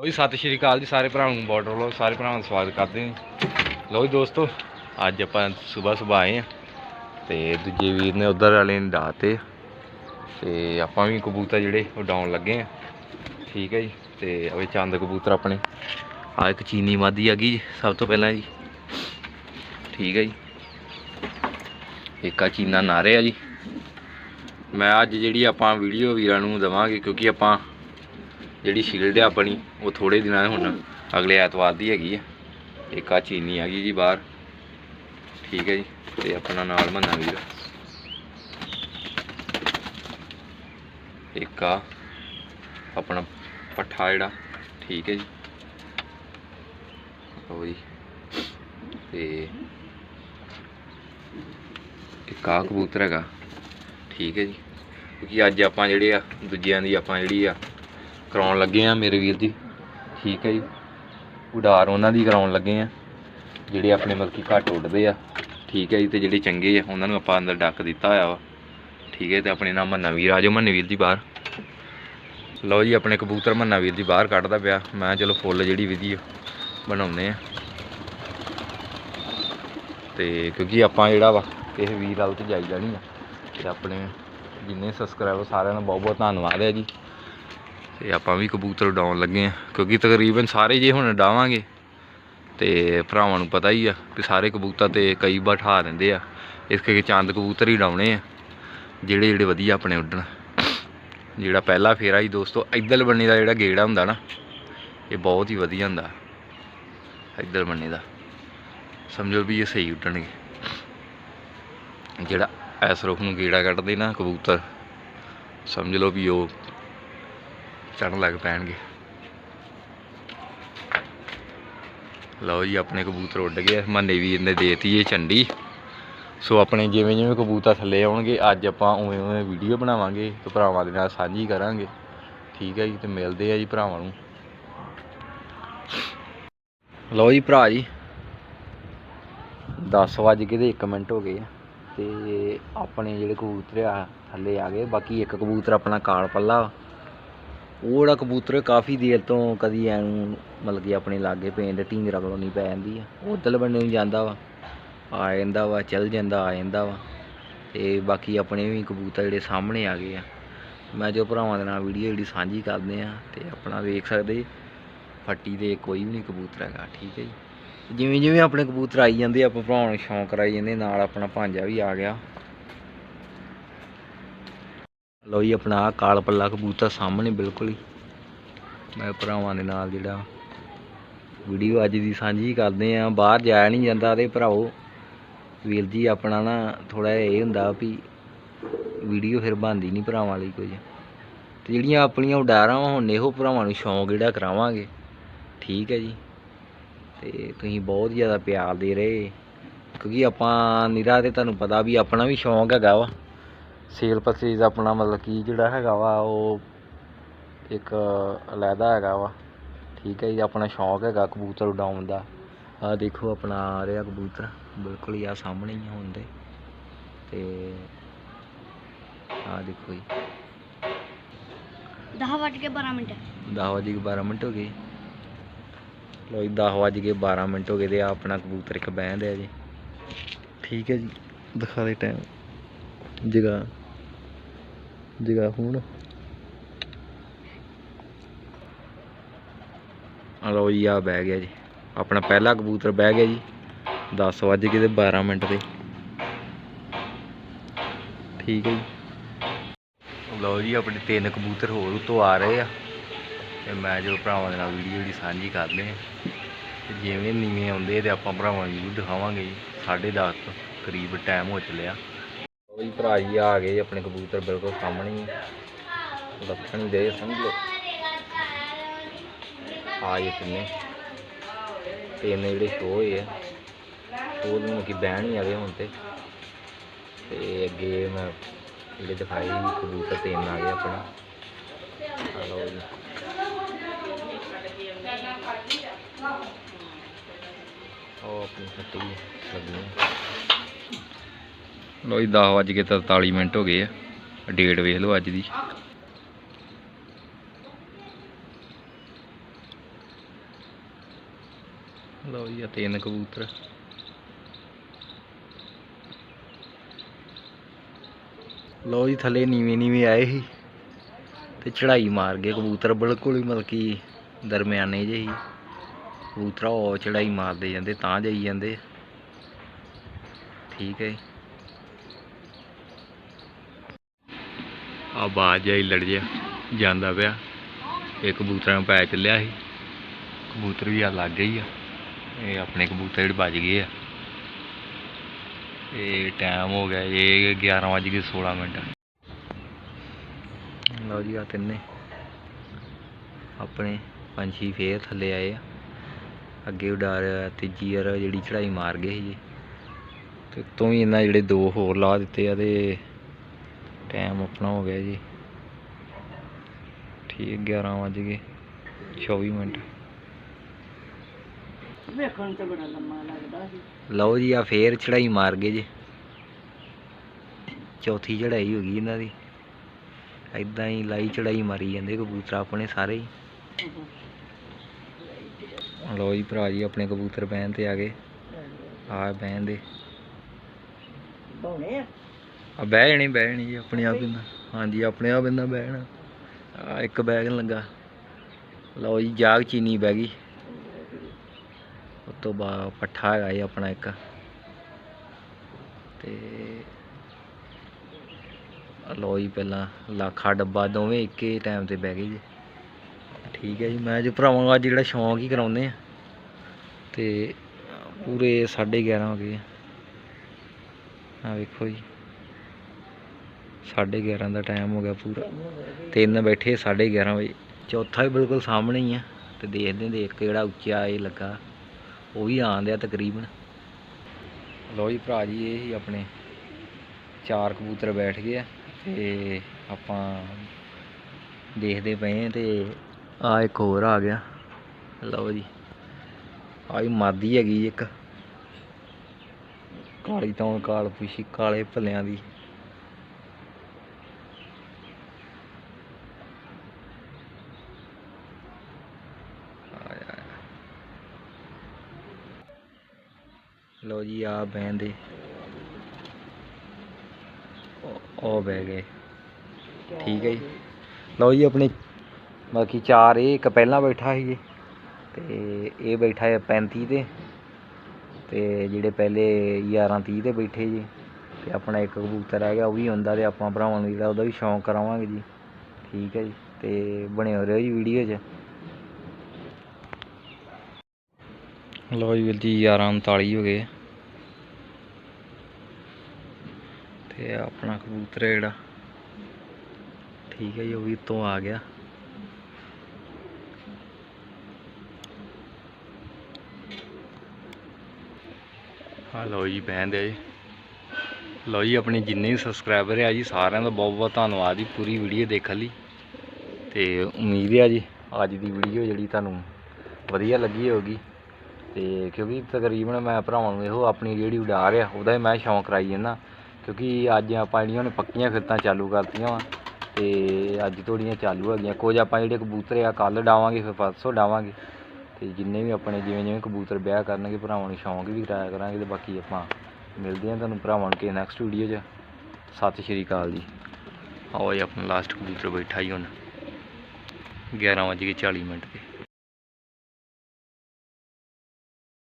ਲਓ ਜੀ ਸਤਿ ਸ਼੍ਰੀ ਅਕਾਲ ਜੀ ਸਾਰੇ ਭਰਾਵਾਂ ਨੂੰ ਬਾਰਡਰ ਵੱਲੋਂ ਸਾਰੇ ਭਰਾਵਾਂ ਦਾ ਸਵਾਗਤ ਕਰਦੇ ਹਾਂ। ਲਓ ਜੀ ਦੋਸਤੋ ਅੱਜ ਆਪਾਂ ਸਵੇਰ ਸਵੇਰ ਆਏ ਆ ਤੇ ਦੂਜੇ ਵੀਰ ਨੇ ਉਧਰ ਵਾਲੇ ਨੇ ਡਾਤੇ ਤੇ ਆਪਾਂ ਵੀ ਕਬੂਤਰ ਜਿਹੜੇ ਉਡਾਉਣ ਲੱਗੇ ਆ ਠੀਕ ਹੈ ਜੀ ਤੇ ਅਵੇ ਚੰਦ ਕਬੂਤਰ ਆਪਣੇ। ਆ ਇੱਕ ਚੀਨੀ ਮਾਦੀ ਆ ਗਈ ਜੀ, ਸਭ ਤੋਂ ਪਹਿਲਾਂ ਜੀ। ਠੀਕ ਹੈ ਜੀ। ਇੱਕ ਆ ਚੀਨਾ ਨਾਰੇ ਆ ਜੀ। ਮੈਂ ਅੱਜ ਜਿਹੜੀ ਆਪਾਂ ਵੀਡੀਓ ਵੀਰਾਂ ਨੂੰ ਦਵਾਂਗੇ ਕਿਉਂਕਿ ਆਪਾਂ ਜਿਹੜੀ ਸ਼ੀਲਡ ਆ ਆਪਣੀ, ਉਹ ਥੋੜੇ ਦਿਨਾਂ ਹੁਣ ਅਗਲੇ ਐਤਵਾਰ ਦੀ ਹੈਗੀ ਆ। ਇੱਕ ਆ ਚੀਨੀ ਆ ਗਈ ਜੀ ਬਾਹਰ। ਠੀਕ ਹੈ ਜੀ, ਤੇ ਆਪਣਾ ਨਾਲ ਮੰਨਾ ਵੀਰ। ਇੱਕ ਆ ਆਪਣਾ ਪੱਠਾ ਜਿਹੜਾ, ਠੀਕ ਹੈ ਜੀ। ਲਓ ਜੀ। ਤੇ ਇੱਕ ਆ ਕਬੂਤਰ ਹੈਗਾ। ਠੀਕ ਹੈ ਜੀ, ਕਿਉਂਕਿ ਅੱਜ ਆਪਾਂ ਜਿਹੜੇ ਆ, ਦੂਜਿਆਂ ਦੀ ਆਪਾਂ ਜਿਹੜੀ ਆ ਕਰਾਉਣ ਲੱਗੇ ਆ ਮੇਰੇ ਵੀਰ ਜੀ। ਠੀਕ ਹੈ ਜੀ। ਉਡਾਰ ਉਹਨਾਂ ਦੀ ਕਰਾਉਣ ਲੱਗੇ ਆ। ਜਿਹੜੇ ਆਪਣੇ ਮਤਲਬ ਕਿ ਘੱਟ ਉੱਡਦੇ ਆ। ਠੀਕ ਹੈ ਜੀ, ਤੇ ਜਿਹੜੇ ਚੰਗੇ ਆ, ਉਹਨਾਂ ਨੂੰ ਆਪਾਂ ਅੰਦਰ ਡੱਕ ਦਿੱਤਾ ਹੋਇਆ ਵਾ। ਠੀਕ ਹੈ, ਤੇ ਆਪਣੇ ਨਾਮ ਮੰਨਾ ਵੀਰ ਆ ਜਾਓ, ਮੰਨੇ ਵੀਰ ਜੀ ਬਾਹਰ। ਲਓ ਜੀ, ਆਪਣੇ ਕਬੂਤਰ ਮੰਨਾ ਵੀਰ ਜੀ ਬਾਹਰ ਕੱਢਦਾ ਪਿਆ। ਮੈਂ ਚਲੋ ਫੁੱਲ ਜਿਹੜੀ ਵੀਡੀਓ ਬਣਾਉਂਦੇ ਆ। ਤੇ ਕਿਉਂਕਿ ਆਪਾਂ ਜਿਹੜਾ ਵਾ, ਕਿਸੇ ਵੀਰ ਵੱਲ ਤੇ ਜਾਈ ਜਾਣੀ ਆ। ਤੇ ਆਪਣੇ ਜਿੰਨੇ ਸਬਸਕ੍ਰਾਈਬਰ ਸਾਰਿਆਂ ਦਾ ਬਹੁਤ ਬਹੁਤ ਧੰਨਵਾਦ ਹੈ ਜੀ। ਤੇ ਆਪਾਂ ਵੀ ਕਬੂਤਰ ਉਡਾਉਣ ਲੱਗੇ ਆ, ਕਿਉਂਕਿ ਤਕਰੀਬਨ ਸਾਰੇ ਜੇ ਹੁਣ ਉਡਾਵਾਂਗੇ, ਤੇ ਭਰਾਵਾਂ ਨੂੰ ਪਤਾ ਹੀ ਆ ਕਿ ਸਾਰੇ ਕਬੂਤਰ ਤੇ ਕਈ ਵਾਰ ਬਿਠਾ ਦਿੰਦੇ ਆ, ਇਸ ਕਰਕੇ ਚੰਦ ਕਬੂਤਰ ਹੀ ਉਡਾਉਣੇ ਆ, ਜਿਹੜੇ ਜਿਹੜੇ ਵਧੀਆ ਆਪਣੇ ਉੱਡਣ। ਜਿਹੜਾ ਪਹਿਲਾ ਫੇਰਾ ਹੀ ਦੋਸਤੋ ਇੱਧਰ ਬੰਨੇ ਦਾ ਜਿਹੜਾ ਗੇੜਾ ਹੁੰਦਾ ਨਾ, ਇਹ ਬਹੁਤ ਹੀ ਵਧੀਆ ਹੁੰਦਾ ਇੱਧਰ ਬੰਨੇ ਦਾ। ਸਮਝੋ ਵੀ ਇਹ ਸਹੀ ਉੱਡਣਗੇ। ਜਿਹੜਾ ਐਸ ਰੁੱਖ ਨੂੰ ਗੇੜਾ ਕੱਢਦੇ ਨਾ ਕਬੂਤਰ, ਸਮਝ ਲਓ ਵੀ ਉਹ ਚੜਨ ਲੱਗ ਪੈਣਗੇ। ਲਓ ਜੀ, ਆਪਣੇ ਕਬੂਤਰ ਉੱਡ ਗਏ ਮੰਨੇ ਵੀਰ ਨੇ ਦੇਤੀ ਇਹ ਝੰਡੀ। ਸੋ ਆਪਣੇ ਜਿਵੇਂ ਜਿਵੇਂ ਕਬੂਤਰ ਥੱਲੇ ਆਉਣਗੇ, ਅੱਜ ਆਪਾਂ ਉਵੇਂ ਉਵੇਂ ਵੀਡੀਓ ਬਣਾਵਾਂਗੇ ਤੇ ਭਰਾਵਾਂ ਦੇ ਨਾਲ ਸਾਂਝੀ ਕਰਾਂਗੇ। ਠੀਕ ਹੈ ਜੀ, ਤੇ ਮਿਲਦੇ ਆ ਜੀ ਭਰਾਵਾਂ ਨੂੰ। ਲਓ ਜੀ ਭਰਾ ਜੀ 10 ਵਜੇ ਕੇ ਤੇ 1 ਮਿੰਟ ਹੋ ਗਏ ਆ। ਤੇ ਆਪਣੇ ਜਿਹੜੇ ਕਬੂਤਰ ਆ, ਥੱਲੇ ਆ ਗਏ। ਬਾਕੀ ਇੱਕ ਕਬੂਤਰ ਆਪਣਾ ਕਾਲ ਪੱਲਾ ਉਹ ਜਿਹੜਾ ਕਬੂਤਰ ਕਾਫੀ ਦੇਰ ਤੋਂ ਕਦੀ ਐਨੂੰ ਮਤਲਬ ਕਿ ਆਪਣੇ ਲਾਗੇ ਪਿੰਡ ਢੀਂਗਰਾ ਕਲੋਨੀ ਪੈ ਜਾਂਦੀ ਆ। ਉਹ ਉੱਧਰ ਬੰਨੇ ਨੂੰ ਜਾਂਦਾ ਵਾ, ਆ ਜਾਂਦਾ ਵਾ, ਚੱਲ ਜਾਂਦਾ, ਆ ਜਾਂਦਾ ਵਾ। ਤੇ ਬਾਕੀ ਆਪਣੇ ਵੀ ਕਬੂਤਰ ਜਿਹੜੇ ਸਾਹਮਣੇ ਆ ਗਏ ਆ। ਮੈਂ ਜੋ ਭਰਾਵਾਂ ਦੇ ਨਾਲ ਵੀਡੀਓ ਜਿਹੜੀ ਸਾਂਝੀ ਕਰਦੇ ਆ ਤੇ ਆਪਣਾ ਵੇਖ ਸਕਦੇ। ਫੱਟੀ ਦੇ ਕੋਈ ਵੀ ਨਹੀਂ ਕਬੂਤਰ ਹੈਗਾ, ਠੀਕ ਹੈ ਜੀ। ਜਿਵੇਂ ਜਿਵੇਂ ਆਪਣੇ ਕਬੂਤਰ ਆਈ ਜਾਂਦੇ, ਆਪਾਂ ਭਰਾਵਾਂ ਨੂੰ ਸ਼ੌਂਕ ਕਰਾਈ ਜਾਂਦੇ, ਨਾਲ ਆਪਣਾ ਭਾਂਜਾ ਵੀ ਆ ਗਿਆ। ਲਓ ਜੀ, ਆਪਣਾ ਆਹ ਕਾਲ ਪੱਲਾ ਕਬੂਤਰ ਸਾਹਮਣੇ, ਬਿਲਕੁਲ ਹੀ। ਮੈਂ ਭਰਾਵਾਂ ਦੇ ਨਾਲ ਜਿਹੜਾ ਵੀਡੀਓ ਅੱਜ ਦੀ ਸਾਂਝੀ ਕਰਦੇ ਆ ਬਾਹਰ ਜਾਇਆ ਨਹੀਂ ਜਾਂਦਾ ਤੇ ਭਰਾਓ ਵੀਰ ਜੀ ਆਪਣਾ ਨਾ ਥੋੜਾ ਇਹ ਹੁੰਦਾ ਵੀ ਵੀਡੀਓ ਫਿਰ ਬਣਦੀ ਨਹੀਂ ਭਰਾਵਾਂ ਲਈ ਕੁਝ। ਤੇ ਜਿਹੜੀਆਂ ਆਪਣੀਆਂ ਉਡਾਰਾਂ ਵਾ, ਹੁਣ ਇਹੋ ਭਰਾਵਾਂ ਨੂੰ ਸ਼ੌਂਕ ਜਿਹੜਾ ਕਰਾਵਾਂਗੇ। ਠੀਕ ਹੈ ਜੀ। ਤੇ ਤੁਸੀਂ ਬਹੁਤ ਜ਼ਿਆਦਾ ਪਿਆਰ ਦੇ ਰਹੇ। ਕਿਉਂਕਿ ਆਪਾਂ ਨਿਰਾ ਤੇ ਤੁਹਾਨੂੰ ਪਤਾ ਵੀ ਆਪਣਾ ਵੀ ਸ਼ੌਂਕ ਹੈਗਾ ਵਾ। ਸੇਲ ਪਰਚੇਜ਼ ਆਪਣਾ ਮਤਲਬ ਕਿ ਜਿਹੜਾ ਹੈਗਾ ਵਾ ਉਹ ਇੱਕ ਅਲੱਗਾ ਹੈਗਾ ਵਾ। ਠੀਕ ਹੈ ਜੀ ਆਪਣਾ ਸ਼ੌਂਕ ਹੈਗਾ ਕਬੂਤਰ ਉਡਾਉਣ ਦਾ। ਆ ਦੇਖੋ ਆਪਣਾ ਆ ਰਿਹਾ ਕਬੂਤਰ ਬਿਲਕੁਲ ਹੀ ਆ ਸਾਹਮਣੇ ਹੀ ਹੁੰਦੇ ਤੇ। ਆ ਦੇਖੋ ਜੀ। 10 ਵੱਜ ਕੇ 12 ਮਿੰਟ। 10 ਵਜੇ ਕੇ 12 ਮਿੰਟ ਹੋ ਗਏ। ਲੋ ਜੀ 10 ਵਜੇ ਕੇ 12 ਮਿੰਟ ਹੋ ਗਏ ਤੇ ਆ ਆਪਣਾ ਕਬੂਤਰ ਇੱਕ ਬਹਿੰਦੇ ਆ ਜੀ। ਠੀਕ ਹੈ ਜੀ ਦਿਖਾ ਦੇ ਟਾਈਮ ਜਗਾ ਜਗ੍ਹਾ ਹੁਣ ਲਓ ਜੀ ਆ ਬਹਿ ਗਿਆ ਜੀ। ਆਪਣਾ ਪਹਿਲਾ ਕਬੂਤਰ ਬਹਿ ਗਿਆ ਜੀ। 10 ਵਜੇ ਕੇ ਤੇ 12 ਮਿੰਟ ਤੇ ਠੀਕ ਹੈ ਜੀ। ਲਓ ਜੀ, ਆਪਣੇ ਤਿੰਨ ਕਬੂਤਰ ਹੋਰ ਉਤੋਂ ਆ ਰਹੇ ਆ। ਤੇ ਮੈਂ ਜੋ ਭਰਾਵਾਂ ਦੇ ਨਾਲ ਵੀਡੀਓ ਜਿਹੜੀ ਸਾਂਝੀ ਕਰਦੇ ਆ। ਤੇ ਜਿਵੇਂ ਨੀਵੇਂ ਆਉਂਦੇ ਤੇ ਆਪਾਂ ਭਰਾਵਾਂ ਨੂੰ ਜ਼ਰੂਰ ਦਿਖਾਵਾਂਗੇ ਜੀ। 10:30 ਤੋਂ ਕਰੀਬ ਟਾਈਮ ਹੋ ਚੱਲਿਆ। ਲਓ ਹੀ ਭਰਾ ਜੀ ਆ ਗਏ ਆਪਣੇ ਕਬੂਤਰ ਬਿਲਕੁਲ ਸਾਹਮਣੇ ਹੀ ਲੱਖਣ ਦੇ ਸਮਝ ਲਓ। ਆ ਇਹ ਤਿੰਨ। ਜਿਹੜੇ ਸ਼ੋ ਹੋਏ ਆ। ਉਹ ਨੂੰ ਕੀ ਬਹਿਣ ਹੀ ਆ ਗਏ ਹੁਣ ਤੇ। ਤੇ ਅੱਗੇ ਮੈਂ ਜਿਹੜੇ ਦਿਖਾਏ ਕਬੂਤਰ ਤਿੰਨ ਆ ਗਏ ਆਪਣਾ। ਆ ਜੀ। ਉਹ ਆਪਣੀ ਫੱਟੀ ਲੱਗੀ ਲੋ ਜੀ 10 ਵੱਜ ਕੇ 43 ਮਿੰਟ ਹੋ ਗਏ ਆ। ਡੇਟ ਵੇਖ ਲਓ ਅੱਜ ਦੀ। ਲਓ ਜੀ, ਆ ਤਿੰਨ ਕਬੂਤਰ। ਲਓ ਜੀ, ਥੱਲੇ ਨੀਵੇਂ ਨੀਵੇਂ ਆਏ ਸੀ ਤੇ ਚੜਾਈ ਮਾਰ ਗਏ ਕਬੂਤਰ। ਬਿਲਕੁਲ ਹੀ ਮਤਲਬ ਕਿ ਦਰਮਿਆਨੇ ਜਿਹੇ ਸੀ। ਕਬੂਤਰ ਉਹ ਚੜਾਈ ਮਾਰਦੇ ਜਾਂਦੇ, ਤਾਂ ਜਾਈ ਜਾਂਦੇ। ਠੀਕ ਹੈ ਜੀ। ਆ ਬਾਜ ਜਾਈ ਲੜ ਜਿਆ ਜਾਂਦਾ ਪਿਆ। ਇਹ ਕਬੂਤਰਾਂ ਨੂੰ ਪੈ ਚੱਲਿਆ ਸੀ। ਕਬੂਤਰ ਵੀ ਆ ਲੱਗ ਗਈ ਆ। ਇਹ ਆਪਣੇ ਕਬੂਤਰ ਜਿਹੜੇ ਵੱਜ ਗਏ ਆ। ਇਹ ਟਾਈਮ ਹੋ ਗਿਆ, ਇਹ 11 ਵੱਜ ਕੇ 16 ਮਿੰਟ। ਲਓ ਜੀ ਆ ਤਿੰਨੇ। ਆਪਣੇ ਪੰਛੀ ਫੇਰ ਥੱਲੇ ਆਏ ਆ। ਅੱਗੇ ਉਡਾਰ ਤੀਜੀ ਵਾਰ ਜਿਹੜੀ ਚੜਾਈ ਮਾਰ ਗਏ ਸੀ ਜੀ। ਤੇ ਤੋਂ ਵੀ ਇਹਨਾਂ ਜਿਹੜੇ ਦੋ ਹੋਰ ਲਾ ਦਿੱਤੇ ਆ ਤੇ ਟਾਈਮ ਆਪਣਾ ਹੋ ਗਿਆ ਜੀ। ਠੀਕ 11 ਵੱਜ ਗਏ 24 ਮਿੰਟ। ਵੇਖਣ ਤੇ ਬੜਾ ਲੰਮਾ ਲੱਗਦਾ ਸੀ। ਲਓ ਜੀ ਆ ਫੇਰ ਚੜਾਈ ਮਾਰ ਗਏ ਜੀ। ਚੌਥੀ ਚੜਾਈ ਹੋ ਗਈ ਇਹਨਾਂ ਦੀ। ਐਦਾਂ ਹੀ ਲਾਈ ਚੜਾਈ ਮਾਰੀ ਜਾਂਦੇ ਕਬੂਤਰ ਆਪਣੇ ਸਾਰੇ ਹੀ। ਲਓ ਜੀ ਭਰਾ ਜੀ ਆਪਣੇ ਕਬੂਤਰ ਬਹਿਣ ਤੇ ਆ ਗਏ। ਆ ਬਹਿਣ ਦੇ। ਬੌਣੇ ਆ, ਬਹਿ ਜਾਣੀ ਬਹਿ ਜਾਣੀ ਜੀ, ਆਪਣੇ ਆਪ ਇਹਨਾਂ ਹਾਂਜੀ, ਆਪਣੇ ਆਪ ਇਹਨਾਂ ਬਹਿਣਾ। ਆ, ਇੱਕ ਬੈਗ ਲੱਗਾ। ਲਓ ਜੀ, ਜਾਗ ਚੀਨੀ ਬਹਿ ਗਈ। ਉਸ ਤੋਂ ਬਾਅਦ ਪੱਠਾ ਹੈਗਾ ਜੀ ਆਪਣਾ ਇੱਕ। ਤੇ ਲਓ ਜੀ, ਪਹਿਲਾਂ ਲਾਖਾ ਡੱਬਾ ਦੋਵੇਂ ਇੱਕੇ ਟਾਈਮ ਤੇ ਬਹਿ ਗਏ ਜੀ। ਠੀਕ ਹੈ ਜੀ, ਮੈਂ ਜੋ ਭਰਾਵਾਂ ਅੱਜ ਜਿਹੜਾ ਸ਼ੌਂਕ ਹੀ ਕਰਾਉਂਦੇ ਆ। ਤੇ ਪੂਰੇ 11:30 ਹੋ ਗਏ ਆ। ਵੇਖੋ ਜੀ। 11:30 ਦਾ ਟਾਈਮ ਹੋ ਗਿਆ ਪੂਰਾ। ਤਿੰਨ ਬੈਠੇ 11:30 ਵਜੇ। ਚੌਥਾ ਵੀ ਬਿਲਕੁਲ ਸਾਹਮਣੇ ਹੀ ਆ। ਤੇ ਦੇਖਦੇ ਦੇ ਇੱਕ ਜਿਹੜਾ ਉੱਚਾ ਇਹ ਲੱਗਾ। ਉਹ ਵੀ ਆਂਦਿਆ ਤਕਰੀਬਨ। ਲਓ ਜੀ ਭਰਾ ਜੀ, ਇਹ ਹੀ ਆਪਣੇ ਚਾਰ ਕਬੂਤਰ ਬੈਠ ਗਏ ਆ। ਤੇ ਆਪਾਂ ਦੇਖਦੇ ਪਏ ਆ ਤੇ ਆ ਇੱਕ ਹੋਰ ਆ ਗਿਆ। ਲਓ ਜੀ। ਆਈ ਮਾਦੀ ਹੈਗੀ ਇੱਕ। ਕਾਲੀ ਤੋਂ ਕਾਲ ਪੁਸ਼ੀ ਕਾਲੇ ਭੱਲਿਆਂ ਦੀ। ਲੋ ਜੀ, ਆ ਬੈਂਦੇ ਉਹ ਬਹਿ ਗਏ। ਠੀਕ ਹੈ ਜੀ। ਲਓ ਜੀ, ਆਪਣੇ ਬਾਕੀ ਚਾਰ, ਇਹ ਇੱਕ ਪਹਿਲਾਂ ਬੈਠਾ ਸੀ ਜੀ ਤੇ ਇਹ ਬੈਠਾ ਹੈ 35 ਤੇ। ਤੇ ਜਿਹੜੇ ਪਹਿਲੇ 11 30 ਤੇ ਬੈਠੇ ਜੀ। ਤੇ ਆਪਣਾ ਇੱਕ ਕਬੂਤਰ ਰਹਿ ਗਿਆ, ਉਹ ਵੀ ਹੁੰਦਾ ਤੇ ਆਪਾਂ ਭਰਾਵਾਂ ਨੂੰ ਜਿਹੜਾ, ਉਹਦਾ ਵੀ ਸ਼ੌਂਕ ਕਰਾਵਾਂਗੇ ਜੀ। ਠੀਕ ਹੈ ਜੀ। ਤੇ ਬਣੇ ਹੋ ਰਹੋ ਜੀ ਵੀਡੀਓ 'ਚ। ਲਓ ਜੀ ਵੀਰ ਜੀ 11 39 ਹੋ ਗਏ। ਤੇ ਆਪਣਾ ਕਬੂਤਰ ਹੈ ਜਿਹੜਾ। ਠੀਕ ਹੈ ਜੀ, ਉਹ ਵੀ ਤੋਂ ਆ ਗਿਆ। ਹਾਂ ਲਓ ਜੀ, ਬਹਿੰਦੇ ਜੀ। ਲਓ ਜੀ, ਆਪਣੇ ਜਿੰਨੇ ਵੀ ਸਬਸਕ੍ਰਾਈਬਰ ਆ ਜੀ, ਸਾਰਿਆਂ ਦਾ ਬਹੁਤ ਬਹੁਤ ਧੰਨਵਾਦ ਜੀ, ਪੂਰੀ ਵੀਡੀਓ ਦੇਖਣ ਲਈ। ਤੇ ਉਮੀਦ ਹੈ ਜੀ, ਅੱਜ ਦੀ ਵੀਡੀਓ ਜਿਹੜੀ ਤੁਹਾਨੂੰ ਵਧੀਆ ਲੱਗੀ ਹੋਗੀ ਤੇ ਕਿਉਂਕਿ ਤਕਰੀਬਨ ਮੈਂ ਭਰਾਵਾਂ ਨੂੰ ਇਹੋ ਆਪਣੀ ਜਿਹੜੀ ਉਡਾ ਰਿਹਾ ਉਹਦਾ ਹੀ ਮੈਂ ਸ਼ੌਂਕ ਕਰਾਈ ਜਾਂਦਾ। ਕਿਉਂਕਿ ਅੱਜ ਆਪਾਂ ਜਿਹੜੀਆਂ ਨੇ ਪੱਕੀਆਂ ਫਿਰਤਾਂ ਚਾਲੂ ਕਰਤੀਆਂ ਵਾ ਤੇ ਅੱਜ ਥੋੜੀਆਂ ਚਾਲੂ ਹੈਗੀਆਂ ਕੁਝ ਆਪਾਂ ਜਿਹੜੇ ਕਬੂਤਰ ਆ ਕੱਲ ਡਾਵਾਂਗੇ, ਫਿਰ ਪਰਸੋਂ ਡਾਵਾਂਗੇ। ਤੇ ਜਿੰਨੇ ਵੀ ਆਪਣੇ ਜਿਵੇਂ ਜਿਵੇਂ ਕਬੂਤਰ ਵਿਆਹ ਕਰਨਗੇ, ਭਰਾਵਾਂ ਨੂੰ ਸ਼ੌਂਕ ਵੀ ਕਰਾਇਆ ਕਰਾਂਗੇ ਤੇ ਬਾਕੀ ਆਪਾਂ ਮਿਲਦੇ ਹਾਂ ਤੁਹਾਨੂੰ ਭਰਾਵਾਂ ਨੂੰ ਕਿ ਨੈਕਸਟ ਵੀਡੀਓ 'ਚ। ਸਤਿ ਸ਼੍ਰੀ ਅਕਾਲ ਜੀ। ਆਓ ਜੀ, ਆਪਣਾ ਲਾਸਟ ਕਬੂਤਰ ਬੈਠਾ ਹੀ ਹੁਣ। 11 ਵਜੇ 40 ਮਿੰਟ ਤੇ।